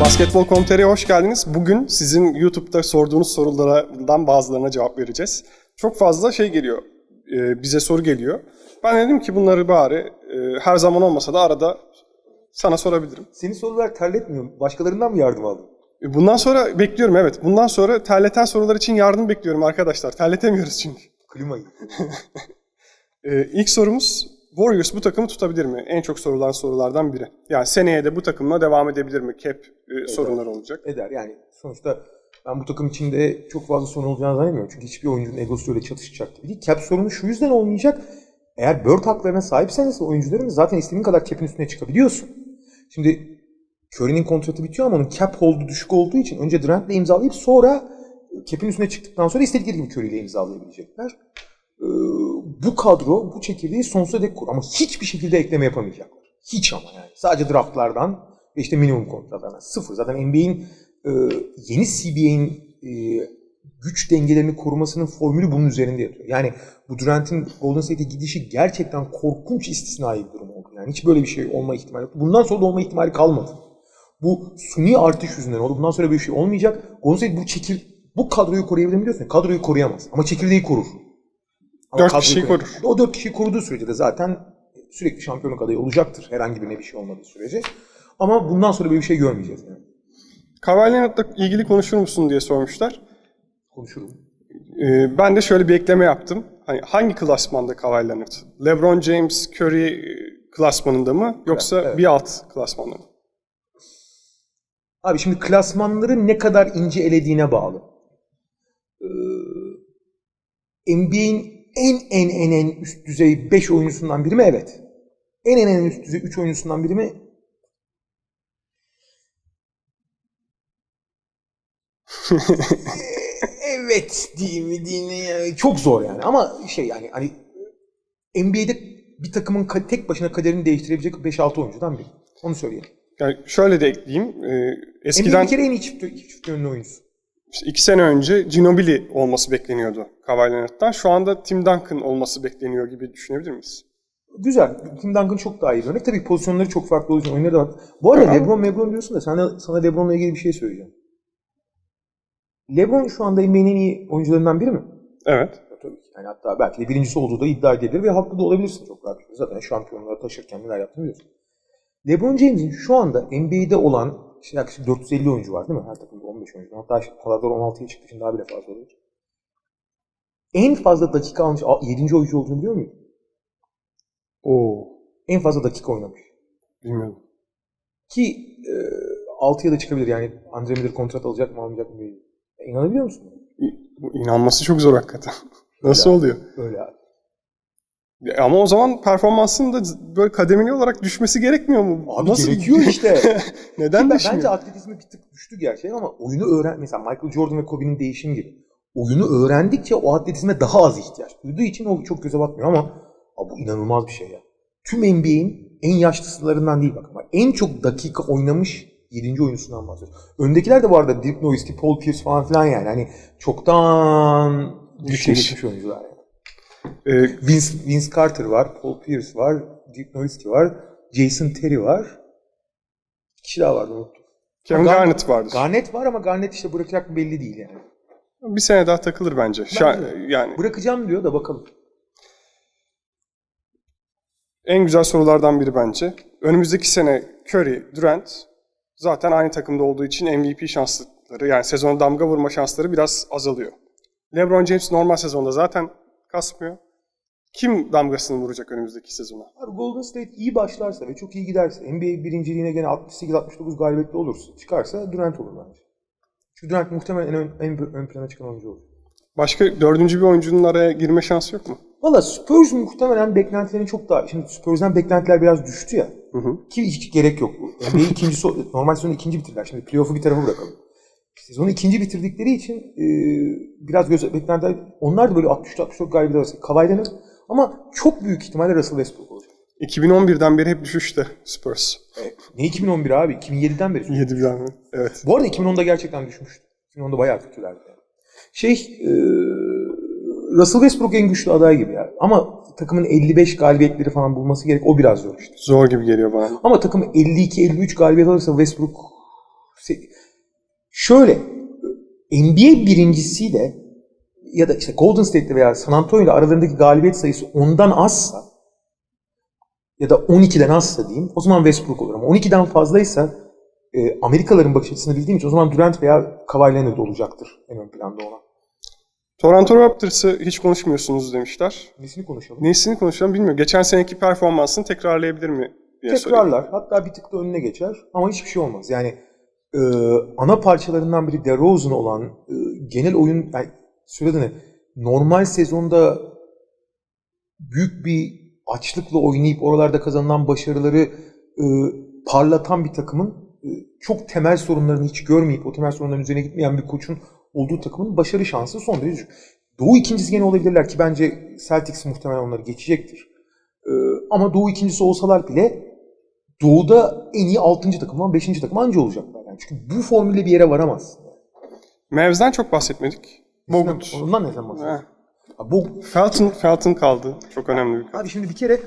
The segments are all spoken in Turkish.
Basketbol.com.tr'ye hoş geldiniz. Bugün sizin YouTube'da sorduğunuz sorulardan bazılarına cevap vereceğiz. Çok fazla şey geliyor, e, bize soru geliyor. Ben dedim ki bunları bari e, her zaman olmasa da arada sana sorabilirim. Seni sorular terletmiyor mu? Başkalarından mı yardım aldın? E, Bundan sonra bekliyorum evet. Bundan sonra terleten sorular için yardım bekliyorum arkadaşlar. Terletemiyoruz çünkü. Klimayı. İlk sorumuz Warriors bu takımı tutabilir mi? En çok sorulan sorulardan biri. Yani seneye de bu takımla devam edebilir mi? Cap e, sorunları olacak. Eder yani. Sonuçta ben bu takım içinde çok fazla sorun olacağını zannetmiyorum. Çünkü hiçbir oyuncunun egosu öyle çatışacak değil. Cap sorunu şu yüzden olmayacak. Eğer Bird haklarına sahipseniz oyuncuların zaten istediğin kadar cap'in üstüne çıkabiliyorsun. Şimdi Curry'nin kontratı bitiyor ama onun cap hold'u düşük olduğu için önce Durant'le imzalayıp sonra cap'in üstüne çıktıktan sonra istedikleri gibi Curry ile imzalayabilecekler. Ee, bu kadro bu çekirdeği sonsuza dek kur ama hiçbir şekilde ekleme yapamayacaklar. Hiç ama yani. Sadece draftlardan ve işte minimum kontratlardan. Sıfır. Zaten NBA'in e, yeni CBA'in e, güç dengelerini korumasının formülü bunun üzerinde yatıyor. Yani bu Durant'in Golden State'e gidişi gerçekten korkunç istisnai bir durum oldu. Yani hiç böyle bir şey olma ihtimali yok. Bundan sonra da olma ihtimali kalmadı. Bu suni artış yüzünden oldu. Bundan sonra böyle bir şey olmayacak. Golden State bu çekir bu kadroyu koruyabilir mi diyorsun? Kadroyu koruyamaz. Ama çekirdeği korur. Dört kadroyu kişiyi korur. O dört kişiyi koruduğu sürece de zaten sürekli şampiyonluk adayı olacaktır. Herhangi birine bir şey olmadığı sürece. Ama bundan sonra böyle bir şey görmeyeceğiz. Yani. Leonard'la ilgili konuşur musun diye sormuşlar. Konuşurum. Ee, ben de şöyle bir ekleme yaptım. Hani hangi klasmanda Kawhi? LeBron James, Curry e, klasmanında mı yoksa evet. bir alt klasmanda mı? Abi şimdi klasmanları ne kadar ince elediğine bağlı. Ee, NBA'in en en en en üst düzey 5 oyuncusundan biri mi? Evet. En en en üst düzey 3 oyuncusundan biri mi? evet diyeyim mi diyeyim Çok zor yani ama şey yani hani NBA'de bir takımın tek başına kaderini değiştirebilecek 5-6 oyuncudan biri. Onu söyleyeyim. Yani şöyle de ekleyeyim. Ee, eskiden bir kere en iyi çift, çift yönlü oyuncusu. işte iki sene önce Ginobili olması bekleniyordu Kawhi Leonard'dan. Şu anda Tim Duncan olması bekleniyor gibi düşünebilir miyiz? Güzel. Tim Duncan çok daha iyi bir örnek. Tabii pozisyonları çok farklı olduğu için oyunları da var. Bu arada. LeBron Lebron diyorsun da sana, sana LeBron'la ilgili bir şey söyleyeceğim. LeBron şu anda NBA'nin en iyi oyuncularından biri mi? Evet. Tabii ki. Yani hatta belki de birincisi olduğu da iddia edebilir ve haklı da olabilirsin çok rahat. şekilde. Zaten şampiyonluğa taşırken neler yaptığını biliyorsun. LeBron James'in şu anda NBA'de olan işte yaklaşık 450 oyuncu var değil mi? Her takımda 15 oyuncu. Hatta Paladar 16'ya çıktı. Şimdi daha bile fazla olur. En fazla dakika almış 7. oyuncu olduğunu biliyor muydun? Oo, En fazla dakika oynamış. bilmiyorum. Ki e, 6'ya da çıkabilir yani Andre Miller kontrat alacak mı almayacak mı değil. E, inanabiliyor musun? İnanması çok zor hakikaten. Nasıl oluyor? Öyle abi. Ya Ama o zaman performansının da böyle kademeli olarak düşmesi gerekmiyor mu? Abi Nasıl? gerekiyor işte. Neden Ben, düşmüyor? bence atletizmi bir tık düştü gerçekten ama oyunu öğren mesela Michael Jordan ve Kobe'nin değişim gibi. Oyunu öğrendikçe o atletizme daha az ihtiyaç duyduğu için o çok göze batmıyor ama abi bu inanılmaz bir şey ya. Tüm NBA'in en yaşlısılarından değil bak ama en çok dakika oynamış 7. oyuncusundan bahsediyoruz. Öndekiler de bu arada Dirk Nowitzki, Paul Pierce falan filan yani. Hani çoktan Gitmiş. geçmiş oyuncular yani. Ee, Vince, Vince Carter var, Paul Pierce var, Dirk Nowitzki var, Jason Terry var. Bir kişi daha vardı unuttum. Kevin Gar- Garnett vardır. Garnett var ama Garnett işte bırakacak belli değil yani. Bir sene daha takılır bence. Bence yani Bırakacağım diyor da bakalım. en güzel sorulardan biri bence. Önümüzdeki sene Curry, Durant zaten aynı takımda olduğu için MVP şansları yani sezona damga vurma şansları biraz azalıyor. LeBron James normal sezonda zaten kasmıyor. Kim damgasını vuracak önümüzdeki sezona? Abi Golden State iyi başlarsa ve çok iyi giderse NBA birinciliğine gene 68-69 galibiyetli olursa çıkarsa Durant olur bence. Durant muhtemelen en ön, en ön plana çıkan oyuncu olur. Başka dördüncü bir oyuncunun araya girme şansı yok mu? Valla Spurs muhtemelen beklentilerin çok daha... Şimdi Spurs'dan beklentiler biraz düştü ya. Hı hı. Ki hiç gerek yok. NBA ikinci, normal sezonu ikinci bitirdiler. Şimdi playoff'u bir tarafa bırakalım. Sezonu ikinci bitirdikleri için e, biraz göz beklentiler... Onlar da böyle 63-64 galibiyet arası. Leonard ama çok büyük ihtimalle Russell Westbrook olacak. 2011'den beri hep düşüşte Spurs. Ne 2011 abi? 2007'den beri. 7 bir tane. Evet. Bu arada 2010'da gerçekten düşmüştü. 2010'da bayağı kötülerdi. Şey, e, Russell Westbrook en güçlü aday gibi ya. Ama takımın 55 galibiyetleri falan bulması gerek. O biraz zor işte. Zor gibi geliyor bana. Ama takım 52-53 galibiyet alırsa Westbrook Şöyle NBA birincisiyle ya da işte Golden State'le veya San Antonio ile aralarındaki galibiyet sayısı ondan azsa ya da 12'den azsa diyeyim o zaman Westbrook olur ama 12'den fazlaysa e, Amerikalıların bakış açısını bildiğim için o zaman Durant veya Kawhi Leonard olacaktır en ön planda olan. Toronto Raptors'ı hiç konuşmuyorsunuz demişler. Nesini konuşalım? Nesini konuşalım bilmiyorum. Geçen seneki performansını tekrarlayabilir mi diye sorayım. Tekrarlar. Hatta bir tık da önüne geçer. Ama hiçbir şey olmaz. Yani e, ana parçalarından biri DeRozan olan e, genel oyun yani söyledi ne? Normal sezonda büyük bir açlıkla oynayıp oralarda kazanılan başarıları e, parlatan bir takımın e, çok temel sorunlarını hiç görmeyip o temel sorunların üzerine gitmeyen bir koçun olduğu takımın başarı şansı son derece düşük. Doğu ikincisi gene olabilirler ki bence Celtics muhtemelen onları geçecektir. E, ama Doğu ikincisi olsalar bile Doğu'da en iyi 6. takım lan 5. takım anca olacaklar. Yani çünkü bu formülle bir yere varamazsın. Mavs'den çok bahsetmedik. Bogut. Ondan neden bahsediyorsun? Heh. Bog- Felton, Felton kaldı. Çok önemli bir Abi şimdi bir kere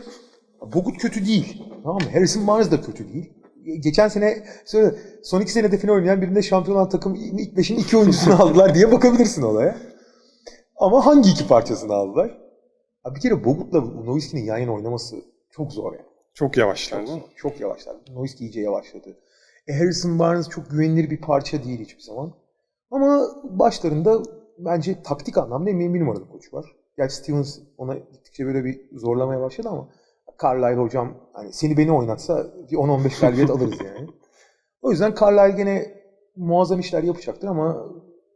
Bogut kötü değil. Tamam mı? Harrison Barnes da kötü değil. Geçen sene son iki senede final oynayan birinde şampiyon olan takım ilk beşin iki oyuncusunu aldılar diye bakabilirsin olaya. Ama hangi iki parçasını aldılar? Abi bir kere Bogut'la Nowitzki'nin yan yana oynaması çok zor yani. Çok yavaşlar mi? Çok yavaşlar. Nowitzki iyice yavaşladı. E, Harrison Barnes çok güvenilir bir parça değil hiçbir zaman. Ama başlarında bence taktik anlamda emin bir numaralı koç var. Gerçi Stevens ona gittikçe böyle bir zorlamaya başladı ama Carlisle hocam hani seni beni oynatsa bir 10-15 galibiyet alırız yani. O yüzden Carlisle gene muazzam işler yapacaktır ama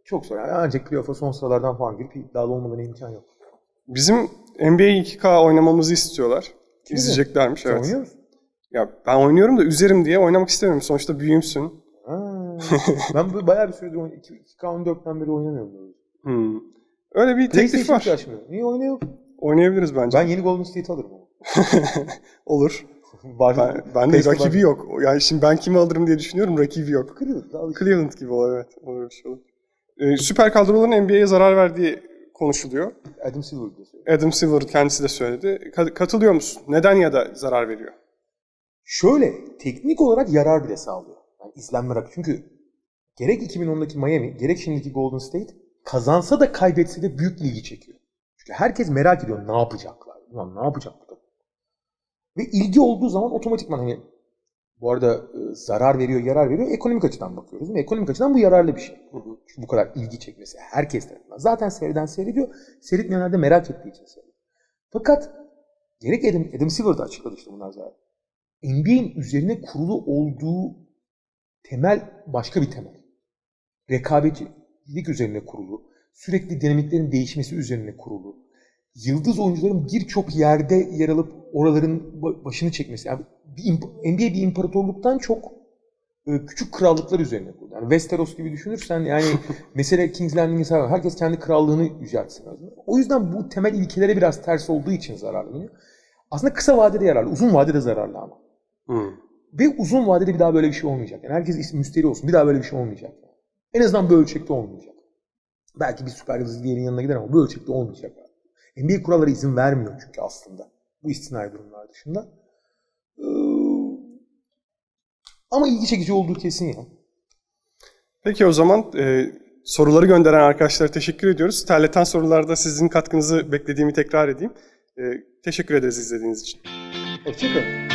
çok zor. Yani ancak playoff'a son sıralardan falan girip iddialı olmadan imkan yok. Bizim NBA 2K oynamamızı istiyorlar. mi? İzleyeceklermiş Sen evet. oynuyor musun? Ya ben oynuyorum da üzerim diye oynamak istemiyorum. Sonuçta büyüğümsün. Ha, ben bayağı bir süredir oynuyorum. 2K14'ten beri oynamıyorum. Hmm. Öyle bir teklif var. açmıyor. Niye oynuyor? Oynayabiliriz bence. Ben yeni Golden State alırım ama. Olur. Var Ben, ben de rakibi yok. Yani şimdi ben kimi alırım diye düşünüyorum. Rakibi yok. Cleveland, daha alışık. Cleveland gibi olur evet. Olur bir şey olur. Ee, süper kadroların NBA'ye zarar verdiği konuşuluyor. Adam Silver diye söylüyor. Adam Silver kendisi de söyledi. Ka- katılıyor musun? Neden ya da zarar veriyor? Şöyle, teknik olarak yarar bile sağlıyor. Yani izlenme rakı. Çünkü gerek 2010'daki Miami, gerek şimdiki Golden State kazansa da kaybetse de büyük ilgi çekiyor. Çünkü herkes merak ediyor ne yapacaklar. Ulan ne yapacak bu takım? Ve ilgi olduğu zaman otomatikman hani bu arada e, zarar veriyor, yarar veriyor. Ekonomik açıdan bakıyoruz. Değil mi? Ekonomik açıdan bu yararlı bir şey. Çünkü bu kadar ilgi çekmesi herkes tarafından. Zaten seyreden seyrediyor. Seyretmeyenler de merak ettiği için seyrediyor. Fakat gerek Adam, Adam Silver da açıkladı işte bunlar zaten. NBA'in üzerine kurulu olduğu temel başka bir temel. Rekabetçilik üzerine kurulu. Sürekli dinamiklerin değişmesi üzerine kurulu. Yıldız oyuncuların birçok yerde yer alıp oraların ba- başını çekmesi. Yani bir NBA bir imparatorluktan çok e, küçük krallıklar üzerine kurulu. Yani Westeros gibi düşünürsen yani mesele King's Landing'i sayar. Herkes kendi krallığını yüceltsin. O yüzden bu temel ilkelere biraz ters olduğu için zararlanıyor. Aslında kısa vadede yararlı, uzun vadede zararlı ama. Hmm. Ve uzun vadede bir daha böyle bir şey olmayacak. Yani herkes müsteri olsun. Bir daha böyle bir şey olmayacak. En azından bu ölçekte olmayacak. Belki bir süper yıldız diğerinin yanına gider ama bu ölçekte olmayacak. NBA kuralları izin vermiyor çünkü aslında. Bu istinai durumlar dışında. Ee, ama ilgi çekici olduğu kesin ya. Peki o zaman e, soruları gönderen arkadaşlara teşekkür ediyoruz. Terleten sorularda sizin katkınızı beklediğimi tekrar edeyim. E, teşekkür ederiz izlediğiniz için. Hoşçakalın.